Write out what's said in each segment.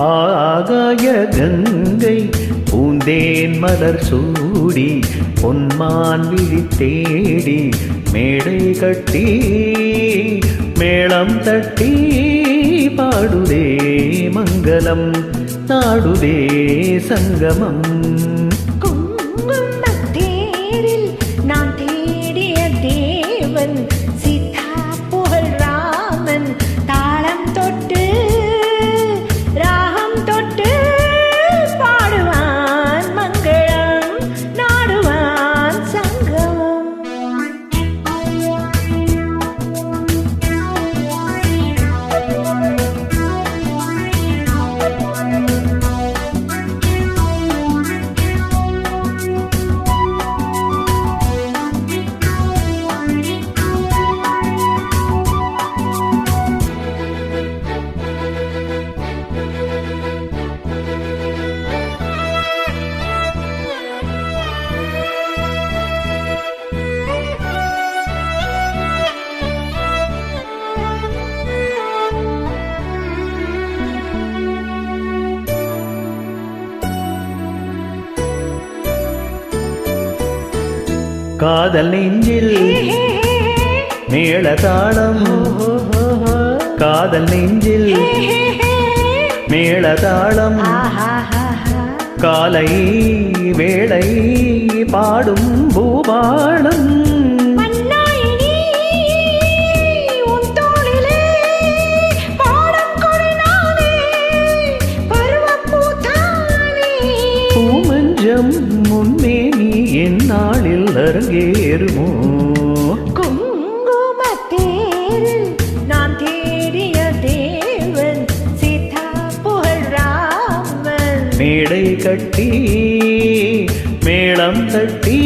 ஆகாய கங்கை பூந்தேன் மலர் சூடி பொன்மான் விழி தேடி மேடை கட்டி மேளம் தட்டி பாடுதே மங்களம் நாடுதே சங்கமம். காதல் நெஞ்சில் மேளதாளம். காதல் நெஞ்சில் மேளதாளம். காலை வேளை பாடும் அரங்கேறுமோ குங்குமத்தேரில் நான் தேடிய தேவன் சீதா புகழ் ராமன். மேடை கட்டி மேளம் தட்டி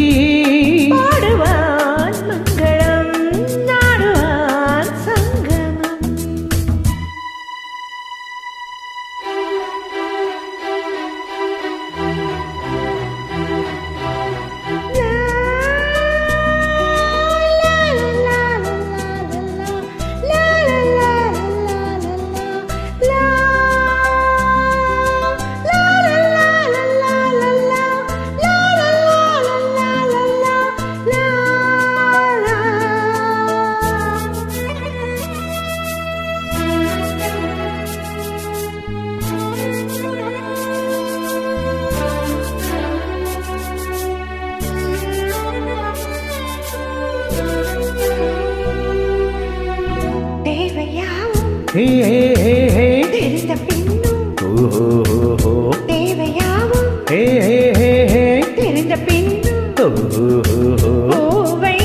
ஹே ஹே ஹே ஹே. தெரிந்த பின்னும் ஓஹோ தேவையாவும் ஹே ஹே ஹே ஹே. தெரிந்த பின்னும் ஓஹோ பூவை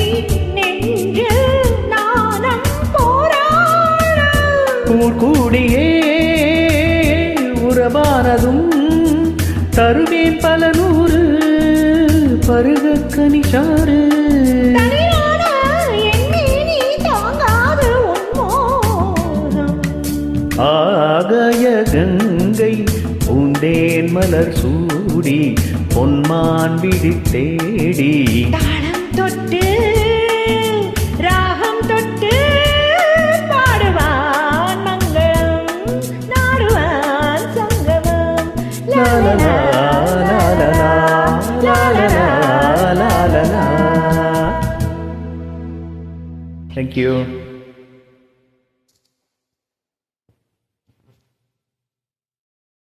நெஞ்சு நாணம் போராடும். கூடியே உறவானதும் தருவேன் பல நூறு பருகக்கனி சாறு. கங்கை பூந்தேன் மலர் சூடி பொன்மான் விழி தேடி. தாளம் தொட்டு ராகம் தொட்டு பாடுவான் மங்களம் நாடுவான் சங்கமம். லாலலா லாலலா Thank you.